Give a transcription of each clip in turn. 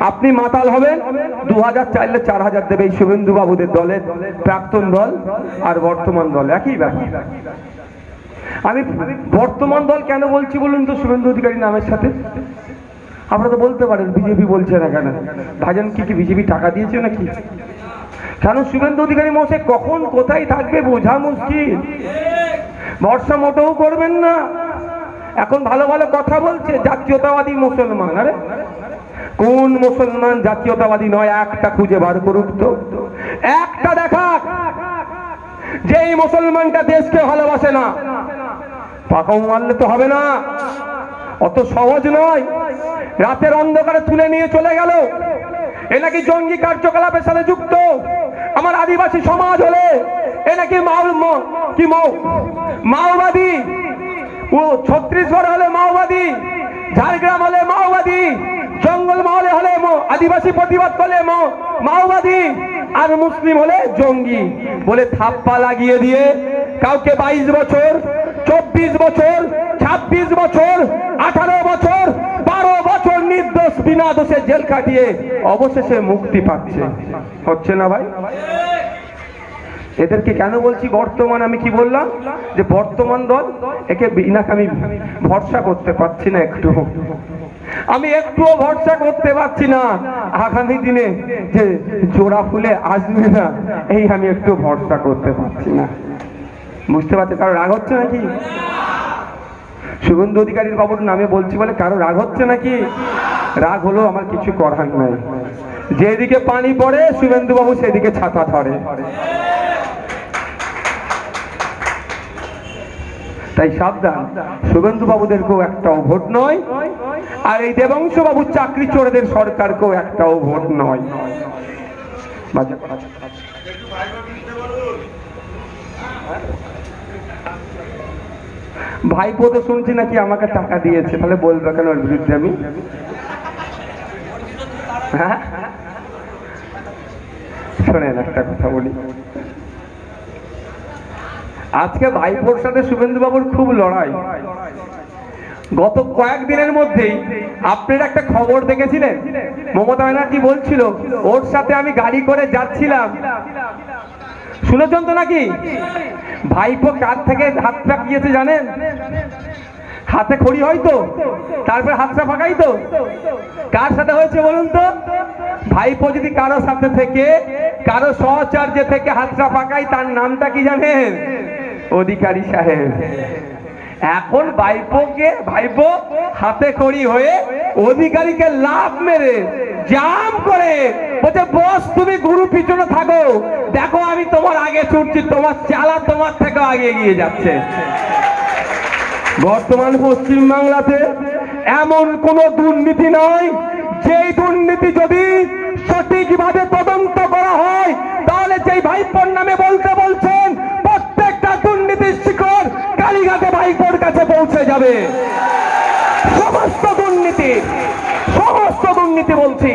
আপনি মাতাল হবেন। দু হাজার চাইলে চার হাজার দেবে এই শুভেন্দু বাবুদের দলের প্রাক্তন দল আর বর্তমান দল। একই ব্যাপার। আমি বর্তমান দল কেন বলছি বলুন তো শুভেন্দু অধিকারী নামের সাথে? আপনারা তো বলতে পারেন, বিজেপি বলছে না কেন? ভাজন কি কি বিজেপি টাকা দিয়েছে নাকি? কেন শুভেন্দু অধিকারী মশাই কখন কোথায় থাকবে বোঝা মুশকিল। ভরসা মোটেও করবেন না। এখন ভালো ভালো কথা বলছে, জাতীয়তাবাদী মুসলমান। আরে কোন মুসলমান জাতীয়তাবাদী নয়, একটা খুঁজে বার করুক তো। একটা দেখা যে এই মুসলমানটা দেশকে ভালোবাসে না পাকাও মারলে তো হবে না। অত সহজ নয়। রাতের অন্ধকারে তুলে নিয়ে চলে গেল। এ নাকি জঙ্গি কার্যকলাপের সাথে যুক্ত। আমার আদিবাসী সমাজ হলে এ নাকি কি মাও মাওবাদী। ও ছত্রিশগড় হলে মাওবাদী, ঝাড়গ্রাম হলে মাওবাদী। জঙ্গল মহলে হলে আদিবাসী প্রতিবাদ করলে মাওবাদী আর মুসলিম হলে জঙ্গি বলে থাপ্পা লাগিয়ে দিয়ে কাউকে বাইশ বছর, চব্বিশ বছর, ছাব্বিশ বছর, আঠারো বছর, বারো বছর নির্দোষ বিনা দোষে জেল কাটিয়ে অবশেষে মুক্তি পাচ্ছে। হচ্ছে না ভাই? এদেরকে কেন বলছি বর্তমান আমি কি বললাম? যে বর্তমান দল একে বিনাকে আমি ভরসা করতে পারছি না একটু। আমি একটুও ভরসা করতে পারছি না। আগামী দিনে যে জোড়া ফুলে আসবে না, এই আমি একটু ভরসা করতে পারছি না। বুঝতে পারছি কারও রাগ হচ্ছে নাকি? শুভেন্দু অধিকারীর বাবুর নামে বলছি বলে কারও রাগ হচ্ছে নাকি? রাগ হলো আমার কিছু করার নাই। যেদিকে পানি পড়ে শুভেন্দু বাবু সেদিকে ছাতা ধরে। তাই সাবধান। শুভেন্দু বাবুদেরকেও একটাও ভোট নয়। আর এই দেবংশ বাবু চাকরি চোরদের সরকারকেও একটাও ভোট নয়। ভাইপো তো শুনছি নাকি আমাকে টাকা দিয়েছে, তাহলে বলবে কেন ওর বিরুদ্ধে আমি? হ্যাঁ? শোনেন, একটা কথা বলি। আজকে ভাইপোর সাথে শুভেন্দু বাবুর খুব লড়াই। গত কয়েকদিনের মধ্যেই আপনার একটা খবর দেখেছিলেন? মমতা ব্যানার্জি বলছিল, ওর সাথে আমি গাড়ি করে যাচ্ছিলাম। শুনেছেন তো নাকি? ভাইপো কার থেকে হাত পাকিয়েছে জানেন? হাতে খড়ি হয় তো, তারপরে হাতটা ফাঁকাই তো। কার সাথে হয়েছে বলুন তো? ভাইপো যদি কারও সাথে থেকে, কারও সহচার্যে থেকে হাতটা পাকাই তার নামটা কি জানেন? অধিকারী সাহেব। এখন ভাইপোকে, ভাইপো হাতে খড়ি হয়ে অধিকারীকে লাভ মেরে জাম করে বলছে, বস, তুমি গুরু পিছনে থাকো। দেখো আমি তোমার আগে ছুটছি, তোমার চালা তোমার থেকে আগে এগিয়ে যাচ্ছে। বর্তমান পশ্চিম বাংলাতে এমন কোন দুর্নীতি নয় যেই দুর্নীতি যদি সঠিকভাবে তদন্ত করা হয়, তাহলে যেই ভাইপোর নামে বলতে বলছেন প্রত্যেকটা দুর্নীতির শিকড় কালীঘাটে ভাইপোর কাছে পৌঁছে যাবে। সমস্ত দুর্নীতি সমস্ত দুর্নীতি বলছি।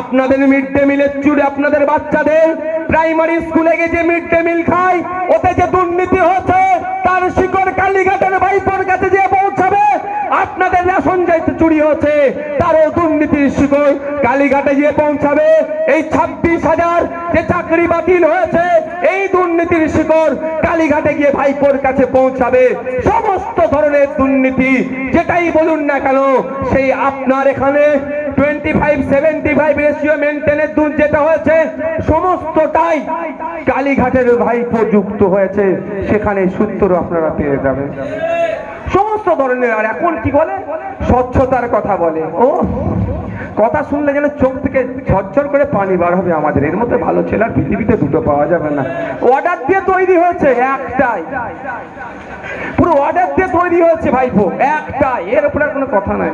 আপনাদের মিড ডে মিলের চুড়ে আপনাদের বাচ্চাদের প্রাইমারি স্কুলে গিয়ে যে মিড ডে মিল খায়, ওতে যে দুর্নীতি হচ্ছে, তার শিকড় কালীঘাটের ভাইপোর কাছে যে পৌঁছাবে। আপনাদের রেশন যাইতে চুরি হচ্ছে তারও দুর্নীতির শিকড় কালীঘাটে গিয়ে পৌঁছাবে। এই ছাব্বিশ হাজার যে চাকরি বাতিল হয়েছে, এই দুর্নীতির শিকড় কালীঘাটে গিয়ে ভাইপোর কাছে পৌঁছাবে। সমস্ত ধরনের দুর্নীতি, যেটাই বলুন না কেন, সেই আপনার এখানে twenty five seventy five ratio মেনটেনের দুধ যেটা হয়েছে, সমস্তটাই কালীঘাটের ভাইপো যুক্ত হয়েছে। সেখানে সূত্র আপনারা পেয়ে যাবেন। ধরনের আর এখন কি বলে? স্বচ্ছতার কথা বলে। ও কথা শুনলে যেন চোখ থেকে ঝরঝর করে পানি বার হবে আমাদের। এর মধ্যে ভালো ছেলে আর পৃথিবীতে দুটো পাওয়া যাবে না। অর্ডার দিয়ে তৈরি হয়েছে একটাই। পুরো অর্ডার দিয়ে তৈরি হয়েছে ভাইপো একটাই। এর উপরে আর কোনো কথা নাই।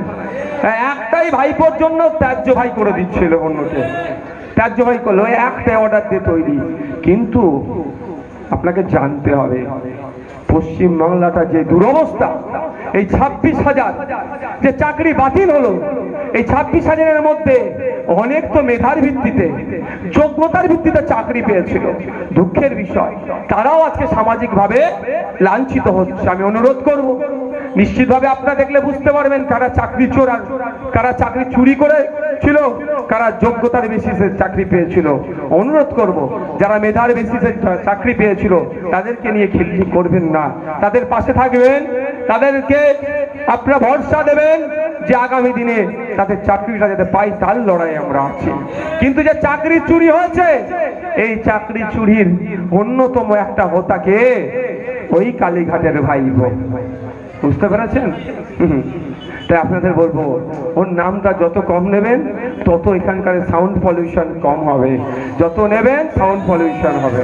হ্যাঁ, একটাই ভাইপোর জন্য ত্যায্য ভাই করে দিচ্ছিল অন্যকে। ত্যায্য ভাই করল একটাই অর্ডার দিয়ে তৈরি। কিন্তু আপনাকে জানতে হবে পশ্চিম বাংলাটা যে দুরবস্থা এই ছাব্বিশ হাজার যে চাকরি বাতিল হলো, এই ছাব্বিশ হাজারের মধ্যে অনেক তো মেধার ভিত্তিতে, যোগ্যতার ভিত্তিতে চাকরি পেয়েছিল। দুঃখের বিষয়, তারাও আজকে সামাজিকভাবে লাঞ্ছিত হচ্ছে। আমি অনুরোধ করব, নিশ্চিতভাবে আপনারা দেখলে বুঝতে পারবেন কারা চাকরি চোরা কারা চাকরি চুরি করে ছিল কারা যোগ্যতার বেসিসে চাকরি পেয়েছিল। অনুরোধ করব, যারা মেধার বেসিসে চাকরি পেয়েছিল, তাদেরকে নিয়ে খিল্লি করবেন না। তাদের পাশে থাকবেন তাদেরকে আপনারা ভরসা দেবেন যে আগামী দিনে তাদের চাকরিটা যাতে পাই, তার লড়াই আমরা আছি। কিন্তু যে চাকরি চুরি হয়েছে, এই চাকরি চুরির অন্যতম একটা হোতাকে ওই কালীঘাটের ভাই বুঝতে পেরেছেন? তাই আপনাদের বলব, ওর নামটা যত কম নেবেন, তত এখানকার সাউন্ড পলিউশন কম হবে। যত নেবেন সাউন্ড পলিউশন হবে।